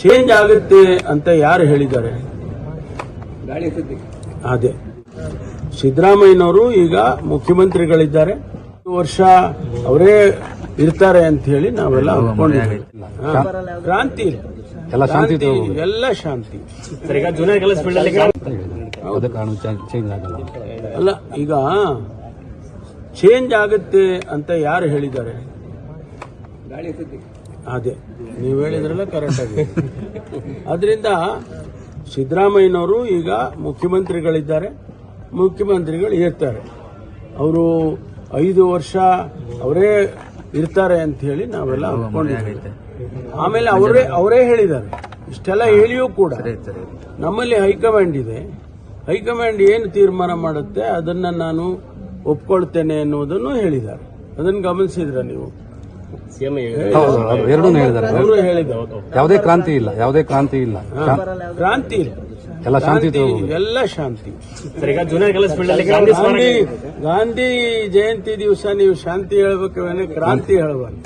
Change ಆಗುತ್ತೆ ಅಂತ ಯಾರು ಹೇಳಿದ್ದಾರೆ? ಅದೇ. ಸಿದ್ದರಾಮಯ್ಯನವರು ಈಗ ಮುಖ್ಯಮಂತ್ರಿಗಳಿದ್ದಾರೆ. ಈ ವರ್ಷ ಅವರೇ ಇರ್ತಾರೆ ಅಂತ ಹೇಳಿ ನಾವೆಲ್ಲ ಅನ್ಕೊಂಡಿದ್ದೀವಿ. ಹಾ. ಕ್ರಾಂತಿ ಎಲ್ಲ ಶಾಂತಿ ಎಲ್ಲ ಶಾಂತಿ. ಅಲ್ಲ ಈಗ ಚೇಂಜ್ ಆಗುತ್ತೆ ಅಂತ ಯಾರು ಹೇಳಿದ್ದಾರೆ? ಅದೇ ನೀವು ಹೇಳಿದ್ರಲ್ಲ ಕರೆಕ್ಟ್ ಆಗಿ. ಅದರಿಂದ ಸಿದ್ದರಾಮಯ್ಯನವರು ಈಗ ಮುಖ್ಯಮಂತ್ರಿಗಳಿದ್ದಾರೆ. ಮುಖ್ಯಮಂತ್ರಿಗಳು ಇರ್ತಾರೆ. ಅವರು ಐದು ವರ್ಷ ಅವರೇ ಇರ್ತಾರೆ ಅಂತ ಹೇಳಿ ನಾವೆಲ್ಲ ಅನ್ಕೊಂಡಿದ್ದೇವೆ. ಆಮೇಲೆ ಅವರೇ ಅವರೇ ಹೇಳಿದ್ದಾರೆ. ಇಷ್ಟೆಲ್ಲ ಹೇಳಿಯೂ ಕೂಡ ನಮ್ಮಲ್ಲಿ ಹೈಕಮಾಂಡ್ ಇದೆ. ಹೈಕಮಾಂಡ್ ಏನು ತೀರ್ಮಾನ ಮಾಡುತ್ತೆ ಅದನ್ನ ನಾನು ಒಪ್ಕೊಳ್ತೇನೆ ಅನ್ನೋದನ್ನು ಹೇಳಿದ್ದಾರೆ. ಅದನ್ನು ಗಮನಿಸಿದ್ರ ನೀವು? ಹೌದು ಹೌದು ಎರಡೂ ಹೇಳಿದ್ದಾರೆ. ಯಾವುದೇ ಕ್ರಾಂತಿ ಇಲ್ಲ ಯಾವುದೇ ಕ್ರಾಂತಿ ಇಲ್ಲ. ಕ್ರಾಂತಿ ಇಲ್ಲ. ಎಲ್ಲ ಶಾಂತಿ ಎಲ್ಲ ಶಾಂತಿ. ಸರ್ ಈಗ ಫೀಲ್ಡ್ ಅಲ್ಲಿ ಗಾಂಧಿ ಗಾಂಧಿ ಗಾಂಧಿ ಜಯಂತಿ ದಿವಸ ನೀವು ಶಾಂತಿ ಹೇಳ್ಬೇಕು ಕ್ರಾಂತಿ ಹೇಳ್ಬಾರ್ದು.